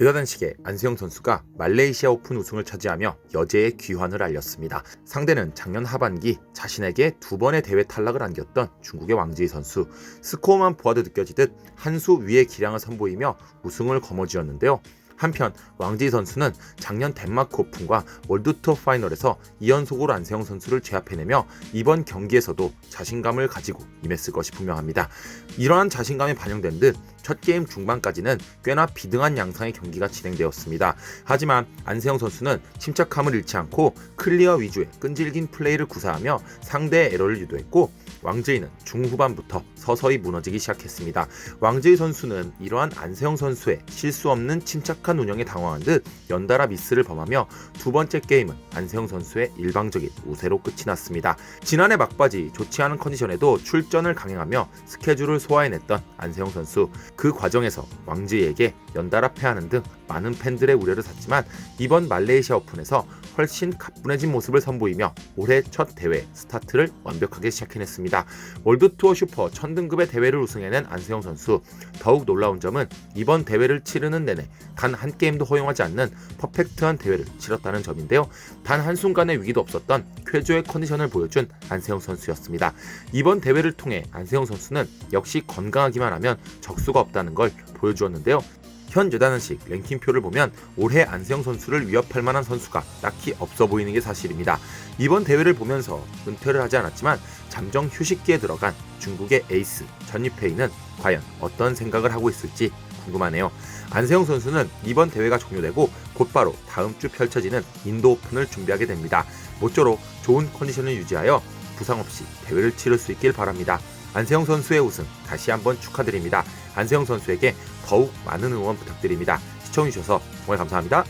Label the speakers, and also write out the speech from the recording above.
Speaker 1: 여자단식의 안세영 선수가 말레이시아 오픈 우승을 차지하며 여제의 귀환을 알렸습니다. 상대는 작년 하반기 자신에게 두 번의 대회 탈락을 안겼던 중국의 왕지희 선수. 스코어만 보아도 느껴지듯 한 수 위의 기량을 선보이며 우승을 거머쥐었는데요. 한편 왕지희 선수는 작년 덴마크 오픈과 월드투어 파이널에서 2연속으로 안세영 선수를 제압해내며 이번 경기에서도 자신감을 가지고 임했을 것이 분명합니다. 이러한 자신감이 반영된 듯 첫 게임 중반까지는 꽤나 비등한 양상의 경기가 진행되었습니다. 하지만 안세영 선수는 침착함을 잃지 않고 클리어 위주의 끈질긴 플레이를 구사하며 상대의 에러를 유도했고 왕지희는 중후반부터 서서히 무너지기 시작했습니다. 왕지희 선수는 이러한 안세영 선수의 실수 없는 침착한 운영에 당황한 듯 연달아 미스를 범하며 두 번째 게임은 안세영 선수의 일방적인 우세로 끝이 났습니다. 지난해 막바지 좋지 않은 컨디션에도 출전을 강행하며 스케줄을 소화해냈던 안세영 선수 그 과정에서 왕지희에게 연달아 패하는 등 많은 팬들의 우려를 샀지만 이번 말레이시아 오픈에서 훨씬 가뿐해진 모습을 선보이며 올해 첫 대회 스타트를 완벽하게 시작해냈습니다. 월드투어 슈퍼 1000등급의 대회를 우승해낸 안세영 선수 더욱 놀라운 점은 이번 대회를 치르는 내내 단 한 게임도 허용하지 않는 퍼펙트한 대회를 치렀다는 점인데요. 단 한순간의 위기도 없었던 쾌조의 컨디션을 보여준 안세영 선수였습니다. 이번 대회를 통해 안세영 선수는 역시 건강하기만 하면 적수가 없다는 걸 보여주었는데요. 현 여단식 랭킹표를 보면 올해 안세영 선수를 위협할 만한 선수가 딱히 없어 보이는 게 사실입니다. 이번 대회를 보면서 은퇴를 하지 않았지만 잠정 휴식기에 들어간 중국의 에이스 전유페이는 과연 어떤 생각을 하고 있을지 궁금하네요. 안세영 선수는 이번 대회가 종료되고 곧바로 다음 주 펼쳐지는 인도 오픈을 준비하게 됩니다. 모쪼록 좋은 컨디션을 유지하여 부상 없이 대회를 치를 수 있길 바랍니다. 안세영 선수의 우승 다시 한번 축하드립니다. 안세영 선수에게 더욱 많은 응원 부탁드립니다. 시청해주셔서 정말 감사합니다.